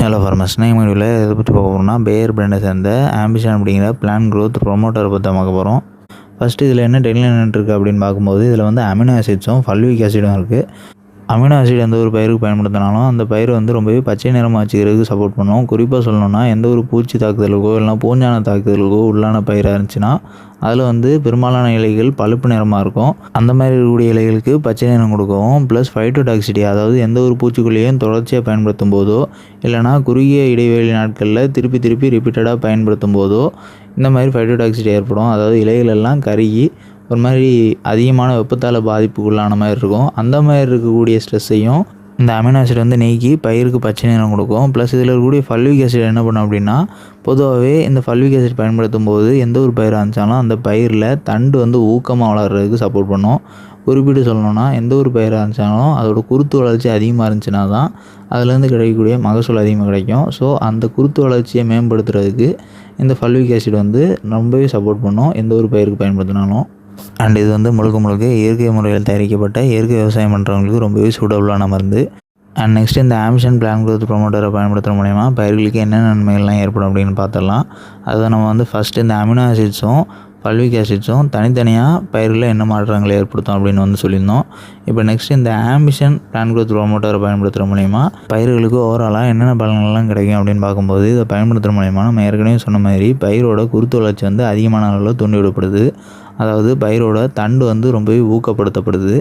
Hello farmers நான் வீடியோவில் எதை பற்றி பார்க்க போகிறோம்னா பேர் பிராண்டை சேர்ந்த ஆம்பிஷன் அப்படிங்கிற பிளான் க்ரோத் ப்ரொமோட்டர் பற்றி பார்க்க போகிறோம் ஃபஸ்ட்டு இதில் என்ன டெட்லைன் இருக்குது அப்படின்னு பார்க்கும்போது இதில் வந்து அமினோ ஆசிட்ஸும் ஃபல்விக் ஆசிடும் இருக்குது அமினோ ஆசிட் எந்த ஒரு பயிருக்கு பயன்படுத்தினாலும் அந்த பயிர் வந்து ரொம்பவே பச்சை நிறமாக வச்சுக்கிறதுக்கு சப்போர்ட் பண்ணும். குறிப்பாக சொல்லணும்னா எந்த ஒரு பூச்சி தாக்குதலுக்கோ இல்லைனா பூஞ்சான தாக்குதலுக்கோ உள்ளான பயிராக இருந்துச்சுன்னா அதில் வந்து பெரும்பாலான இலைகள் பழுப்பு நிறமாக இருக்கும். அந்த மாதிரி இருக்கக்கூடிய இலைகளுக்கு பச்சை நிறம் கொடுக்கவும் ப்ளஸ் ஃபைட்டோடாக்சிட்டி அதாவது எந்த ஒரு பூச்சிக்கொல்லியும் தொடர்ச்சியாக பயன்படுத்தும் போதோ இல்லைனா குறுகிய இடைவெளி நாட்களில் திருப்பி திருப்பி ரிப்பீட்டடாக பயன்படுத்தும் போதோ இந்த மாதிரி ஃபைட்டோடாக்சிட்டி ஏற்படும். அதாவது இலைகள் எல்லாம் கருகி ஒரு மாதிரி அதிகமான வெப்பத்தால் பாதிப்புக்குள்ளான மாதிரி இருக்கும். அந்த மாதிரி இருக்கக்கூடிய ஸ்ட்ரெஸ்ஸையும் இந்த அமினோ ஆசிட் வந்து நீக்கி பயிருக்கு பச்சை நிறம் கொடுக்கும். ப்ளஸ் இதில் இருக்கக்கூடிய ஃபல்விக் ஆசிட் என்ன பண்ணும் அப்படின்னா பொதுவாகவே இந்த ஃபல்விக் ஆசிட் பயன்படுத்தும் போது எந்த ஒரு பயிராக இருந்துச்சாலும் அந்த பயிரில் தண்டு வந்து ஊக்கமாக வளர்கிறதுக்கு சப்போர்ட் பண்ணும். குறிப்பிட்டு சொல்லணும்னா எந்த ஒரு பயிராக இருந்துச்சாலும் அதோட குருத்து வளர்ச்சி அதிகமாக இருந்துச்சுன்னா தான் அதுலேருந்து கிடைக்கக்கூடிய மகசூல் அதிகமாக கிடைக்கும். ஸோ அந்த குருத்து வளர்ச்சியை மேம்படுத்துறதுக்கு இந்த ஃபல்விக் ஆசிட் வந்து ரொம்பவே சப்போர்ட் பண்ணும். எந்த ஒரு பயிருக்கு பயன்படுத்தினாலும். அண்ட் இது வந்து முழுக்க முழுக்க இயற்கை முறையில் தயாரிக்கப்பட்ட இயற்கை விவசாயம் பண்ணுறவங்களுக்கு ரொம்பவே சூட்டபுளான மருந்து அண்ட் நெக்ஸ்ட் இந்த ஆமிஷன் பிளான் குரோத் ப்ரொமோட்டரை பயன்படுத்துகிற மூலயமா பயிர்களுக்கு என்ன நன்மைகள்லாம் ஏற்படும் அப்படின்னு பார்த்துடலாம். அதுதான் நம்ம வந்து ஃபஸ்ட்டு இந்த அமினோ ஆசிட்ஸும் பல்விக் ஆசிட்ஸும் தனித்தனியாக பயிர்களில் என்ன மாற்றங்களை ஏற்படுத்தும் அப்படின்னு வந்து சொல்லியிருந்தோம். இப்போ நெக்ஸ்ட் இந்த ஆம்பிஷன் பிளான் குரோத் ப்ரோமோட்டரை பயன்படுத்துகிற மூலயமா பயிர்களுக்கு ஓவராலாக என்னென்ன பலன்கள்லாம் கிடைக்கும் அப்படின்னு பார்க்கும்போது இதை பயன்படுத்துகிற மூலயமா நம்ம ஏற்கனவே சொன்ன மாதிரி பயிரோட குருத்து வளர்ச்சி வந்து அதிகமான அளவில் தூண்டிவிடப்படுது. அதாவது பயிரோட தண்டு வந்து ரொம்பவே ஊக்கப்படுத்தப்படுது.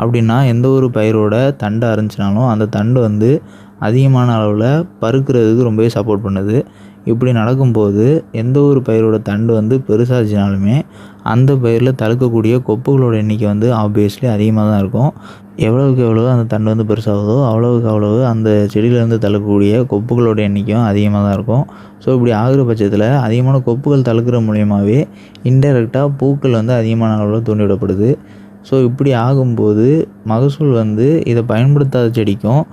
அப்படின்னா எந்த ஒரு பயிரோட தண்டு அரைஞ்சினாலும் அந்த தண்டு வந்து அதிகமான அளவில் பருக்கிறதுக்கு ரொம்பவே சப்போர்ட் பண்ணுது. இப்படி நடக்கும்போது எந்த ஒரு பயிரோட தண்டு வந்து பெருசாச்சுனாலுமே அந்த பயிரில் தழுக்கக்கூடிய கொப்புகளோட எண்ணிக்கை வந்து ஆப்வியஸ்லி அதிகமாக தான் இருக்கும். எவ்வளவுக்கு எவ்வளோ அந்த தண்டு வந்து பெருசாகுதோ அவ்வளவுக்கு அவ்வளவு அந்த செடியிலேருந்து தழுக்கக்கூடிய கொப்புகளோட எண்ணிக்கையும் அதிகமாக தான் இருக்கும். ஸோ இப்படி ஆகிற பட்சத்தில் அதிகமான கொப்புகள் தழுக்கிற மூலியமாகவே இன்டெரக்டாக பூக்கள் வந்து அதிகமான அளவில் தூண்டிவிடப்படுது. ஸோ இப்படி ஆகும்போது மகசூல் வந்து இதை பயன்படுத்தாத செடிக்கும்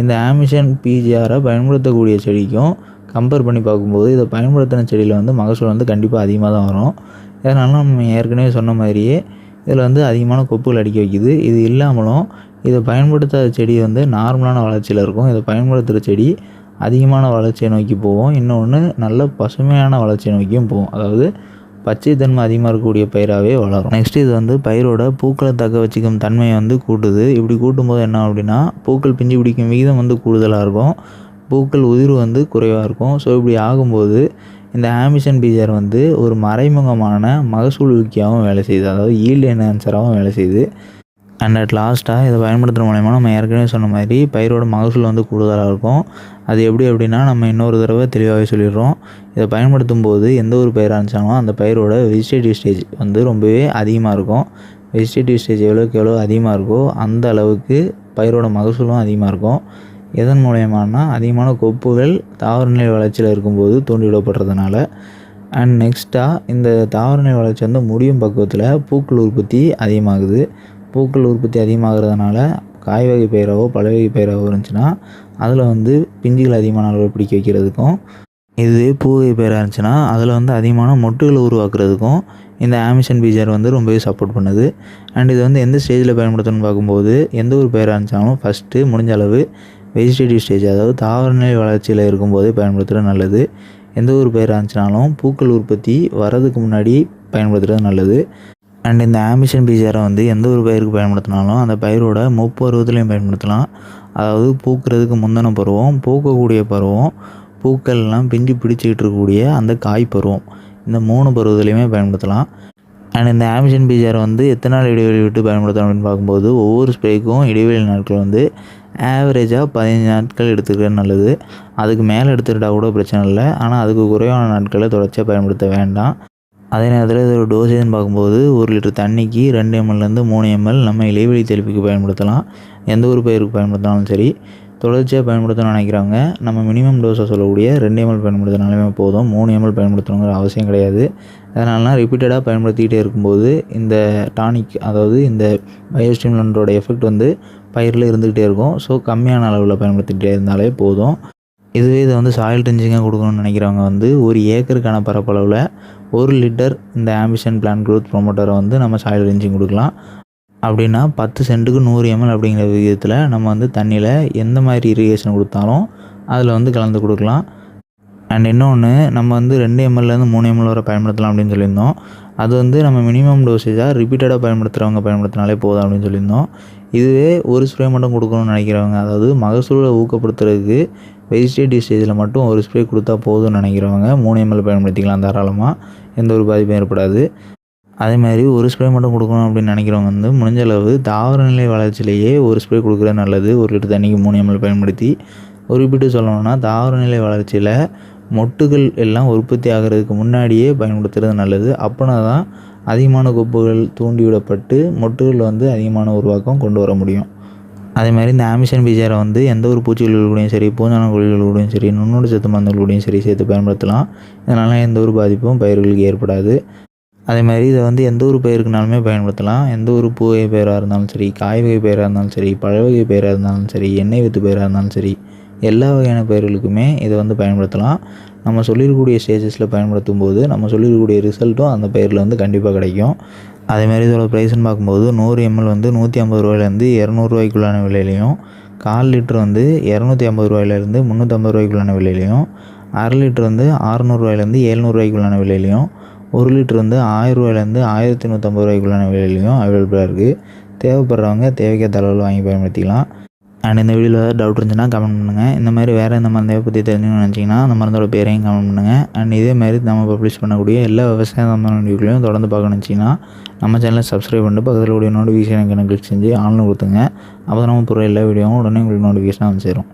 இந்த ஆமிஷன் பிஜிஆரை பயன்படுத்தக்கூடிய செடிக்கும் கம்பேர் பண்ணி பார்க்கும்போது இதை பயன்படுத்தின செடியில் வந்து மகசூல் வந்து கண்டிப்பாக அதிகமாக தான் வரும். இதனால நம்ம ஏற்கனவே சொன்ன மாதிரியே இதில் வந்து அதிகமான கொப்புகள் அடிக்க வைக்குது. இது இல்லாமலும் இதை பயன்படுத்தாத செடி வந்து நார்மலான வளர்ச்சியில் இருக்கும். இதை பயன்படுத்துகிற செடி அதிகமான வளர்ச்சியை நோக்கி போவோம் இன்னொன்று நல்ல பசுமையான வளர்ச்சியை நோக்கியும் போவோம் அதாவது பச்சை தன்மை அதிகமாக இருக்கக்கூடிய பயிராகவே வளரும். நெக்ஸ்ட் இது வந்து பயிரோட பூக்களை தக்க வச்சுக்கும் தன்மையை வந்து கூட்டுது. இப்படி கூட்டும்போது என்ன அப்படின்னா பூக்கள் பிஞ்சு பிடிக்கும் விகிதம் வந்து கூடுதலாக இருக்கும். பூக்கள் உதிர்வு வந்து குறைவாக இருக்கும். ஸோ இப்படி ஆகும்போது இந்த ஆமிஷன் பீஜர் வந்து ஒரு மறைமுகமான மகசூல் ஊக்கியாகவும் வேலை செய்யுது அதாவது ஈல்டு என்ஹான்சராகவும் வேலை செய்யுது அண்ட் அட் லாஸ்ட்டாக இதை பயன்படுத்துகிற மூலயமா நம்ம ஏற்கனவே சொன்ன மாதிரி பயிரோட மகசூல் வந்து கூடுதலாக இருக்கும். அது எப்படி அப்படின்னா நம்ம இன்னொரு தடவை தெளிவாகவே சொல்லிடுறோம். இதை பயன்படுத்தும் போது எந்த ஒரு பயிராக இருந்துச்சாலும் அந்த பயிரோட வெஜிடேட்டிவ் ஸ்டேஜ் வந்து ரொம்பவே அதிகமாக இருக்கும். வெஜிடேட்டிவ் ஸ்டேஜ் எவ்வளோக்கு எவ்வளோ அதிகமாக இருக்கோ அந்த அளவுக்கு பயிரோட மகசூலும் அதிகமாக இருக்கும். எதன் மூலயமானா அதிகமான கொப்புகள் தாவரநிலை வளர்ச்சியில் இருக்கும்போது தூண்டிவிடப்படுறதுனால அண்ட் நெக்ஸ்ட்டாக இந்த தாவரநிலை வளர்ச்சி வந்து முடியும் பக்குவத்தில் பூக்கள் உற்பத்தி அதிகமாகுது. பூக்கள் உற்பத்தி அதிகமாகிறதுனால காய் வகை பயிராவோ பழவகை பயிராவோ இருந்துச்சுன்னா அதில் வந்து பிஞ்சுகள் அதிகமான அளவில் பிடிக்க வைக்கிறதுக்கும் இதுவே பூ வகை பயிராக இருந்துச்சுன்னா அதில் வந்து அதிகமான மொட்டுகளை உருவாக்குறதுக்கும் இந்த ஆமிஷன் பீஜர் வந்து ரொம்பவே சப்போர்ட் பண்ணுது. அண்ட் இது வந்து எந்த ஸ்டேஜில் பயன்படுத்தணும்னு பார்க்கும்போது எந்த ஒரு பயிராக இருந்துச்சாலும் ஃபஸ்ட்டு முடிஞ்ச அளவு வெஜிடேட்டிவ் ஸ்டேஜ் அதாவது தாவரநிலை வளர்ச்சியில் இருக்கும்போதே பயன்படுத்துகிறது நல்லது. எந்த ஒரு பயிர் இருந்துச்சுனாலும் பூக்கள் உற்பத்தி வரதுக்கு முன்னாடி பயன்படுத்துகிறது நல்லது. அண்ட் இந்த ஆம்பிஷன் பீஜரை வந்து எந்த ஒரு பயிருக்கு பயன்படுத்தினாலும் அந்த பயிரோட முப்பருவத்துலையும் பயன்படுத்தலாம். அதாவது பூக்கிறதுக்கு முந்தின பருவம் பூக்கக்கூடிய பருவம் பூக்கள்லாம் பிஞ்சு பிடிச்சிக்கிட்டு இருக்கக்கூடிய அந்த காய் பருவம் இந்த மூணு பருவத்துலையுமே பயன்படுத்தலாம். அண்ட் இந்த ஆமிஷன் பீஜரை வந்து எத்தனை நாள் இடைவெளி விட்டு பயன்படுத்தலாம் அப்படின்னு பார்க்கும்போது ஒவ்வொரு ஸ்ப்ரேக்கும் இடைவெளி நாட்கள் வந்து ஆவரேஜாக பதினஞ்சு நாட்கள் எடுத்துக்கிறது நல்லது. அதுக்கு மேலே எடுத்துக்கிட்டா கூட பிரச்சனை இல்லை. ஆனால் அதுக்கு குறைவான நாட்களை தொடர்ச்சியாக பயன்படுத்த வேண்டாம். அதே நேரத்தில் இதோட டோசேஜ்னு பார்க்கும்போது ஒரு லிட்டர் தண்ணிக்கு ரெண்டு எம்எல்லேருந்து மூணு எம்எல் நம்ம இலைவெளி தெளிப்புக்கு பயன்படுத்தலாம். எந்த ஒரு பயிருக்கு பயன்படுத்தினாலும் சரி. தொடர்ச்சியாக பயன்படுத்தணும்னு நினைக்கிறவங்க நம்ம மினிமம் டோஸை சொல்லக்கூடிய ரெண்டு எம்எல் பயன்படுத்தினாலுமே போதும். மூணு எம்எல் பயன்படுத்தணுங்கிற அவசியம் கிடையாது. அதனாலலாம் ரிப்பீட்டடாக பயன்படுத்திக்கிட்டே இருக்கும்போது இந்த டானிக் அதாவது இந்த பயோஸ்டிமுலண்டோட எஃபெக்ட் வந்து பயிரில் இருந்துக்கிட்டே இருக்கும். ஸோ கம்மியான அளவில் பயன்படுத்திக்கிட்டே இருந்தாலே போதும். இதுவே இதை வந்து சாயில் ட்ரிஞ்சிங்காக கொடுக்கணும்னு நினைக்கிறவங்க வந்து ஒரு ஏக்கருக்கான பரப்பளவில் ஒரு லிட்டர் இந்த ஆம்பிஷன் பிளான் க்ரோத் ப்ரொமோட்டரை வந்து நம்ம சாயில் ட்ரிஞ்சிங் கொடுக்கலாம். அப்படின்னா பத்து சென்ட்டுக்கு நூறு எம்எல் அப்படிங்கிற விகிதத்தில் நம்ம வந்து தண்ணியில் எந்த மாதிரி இரிகேஷன் கொடுத்தாலும் அதில் வந்து கலந்து கொடுக்கலாம். அண்ட் இன்னொன்று நம்ம வந்து ரெண்டு எம்எல்லேருந்து மூணு எம்எல் வரை பயன்படுத்தலாம் அப்படின்னு சொல்லியிருந்தோம். அது வந்து நம்ம மினிமம் டோசேஜாக ரிப்பீட்டடாக பயன்படுத்துகிறவங்க பயன்படுத்தினாலே போதும் அப்படின்னு சொல்லியிருந்தோம். இதுவே ஒரு ஸ்ப்ரே மட்டும் கொடுக்கணும்னு நினைக்கிறவங்க அதாவது மகசூலை ஊக்கப்படுத்துறதுக்கு வெஜிடேட்டிவ் ஸ்டேஜில் மட்டும் ஒரு ஸ்ப்ரே கொடுத்தா போதும்னு நினைக்கிறவங்க மூணு எம்எல் பயன்படுத்திக்கலாம் தாராளமாக எந்த ஒரு பாதிப்பும் ஏற்படாது. அதே மாதிரி ஒரு ஸ்ப்ரே மட்டும் கொடுக்கணும் அப்படின்னு நினைக்கிறவங்க வந்து முடிஞ்ச அளவு தாவர நிலை வளர்ச்சியிலேயே ஒரு ஸ்ப்ரே கொடுக்குறது நல்லது. ஒரு லிட்டர் தண்ணிக்கு மூணு எம்எல் பயன்படுத்தி. குறிப்பிட்டு சொல்லணும்னா தாவர நிலை வளர்ச்சியில் மொட்டுகள் எல்லாம் உற்பத்தி ஆகிறதுக்கு முன்னாடியே பயன்படுத்துறது நல்லது. அப்படின்னா தான் அதிகமான கொப்புகள் தூண்டிவிடப்பட்டு மொட்டுகள் வந்து அதிகமான உருவாக்கம் கொண்டு வர முடியும். அதே மாதிரி இந்த ஆமிஷன் பீஜாரை வந்து எந்த ஒரு பூச்சிகள் கூடயும் சரி பூஞ்சான கோழிகள் கூடயும் சரி நுண்ணோடு சத்து மருந்துகள் கூடயும் சரி சேர்த்து பயன்படுத்தலாம். இதனால் எந்த ஒரு பாதிப்பும் பயிர்களுக்கு ஏற்படாது. அதே மாதிரி இதை வந்து எந்த ஒரு பயிருக்குனாலுமே பயன்படுத்தலாம். எந்த ஒரு பூ வகை பயிராக இருந்தாலும் சரி காய் வகை பயிராக இருந்தாலும் சரி பழ வகை பயிராக இருந்தாலும் சரி எண்ணெய் வித்து பயிராக இருந்தாலும் சரி எல்லா வகையான பயிர்களுக்குமே இதை வந்து பயன்படுத்தலாம். நம்ம சொல்லியிருக்கக்கூடிய ஸ்டேஜஸில் பயன்படுத்தும் போது நம்ம சொல்லியிருக்கக்கூடிய ரிசல்ட்டும் அந்த பயிரில் வந்து கண்டிப்பாக கிடைக்கும். அதேமாதிரி இதோட ப்ரைஸ்னு பார்க்கும்போது நூறு எம்எல் வந்து நூற்றி ஐம்பது ரூபாயிலேருந்து இரநூறுவாய்க்குள்ளான விலையிலையும் கால் லிட்டர் வந்து இரநூத்தி ஐம்பது ரூபாயிலேருந்து முந்நூற்றம்பது ரூபாய்க்குள்ளான விலையிலையும் அரை லிட்டர் வந்து அறநூறுவாயிலேருந்து ஏழ்நூறுவாய்க்குள்ளான விலையிலையும் ஒரு லிட்டர் வந்து ஆயிரரூவாயிலேருந்து ஆயிரத்தி நூற்றம்பது ரூபாய்க்குள்ளான விலையிலையும் அவைலபிளாக இருக்குது தேவைப்படுறவங்க தேவைக்கேற்ற அளவில் வாங்கி பயன்படுத்திக்கலாம். அண்ட் இந்த வீடியோவில் ஏதாவது டவுட் இருந்துச்சுன்னா கமெண்ட் பண்ணுங்கள் இந்த மாதிரி வேறு இந்த மருந்தையை பற்றி தெரிஞ்சுக்கணும்னு நினச்சிங்கன்னா அந்த மருந்தோட பேரையும் கமெண்ட் பண்ணுங்கள் அண்ட் இதே மாதிரி நம்ம பப்ளிஷ் பண்ணக்கூடிய எல்லா விவசாய சம்பந்தமான வீடியோக்களையும் தொடர்ந்து பார்க்கணும்னு நினச்சிங்கன்னா நம்ம சேனலை சப்ஸ்கிரைப் பண்ணிட்டு பக்கத்தில் உடைய நோட்டிஃபிகேஷன் கிளிக் செஞ்சு ஆன்லைன் கொடுத்துங்க அப்போ நம்ம பொருள் எல்லா வீடியோவும் உடனே உங்களுக்கு நோட்டிஃபிகேஷனாக வந்து சேரும்.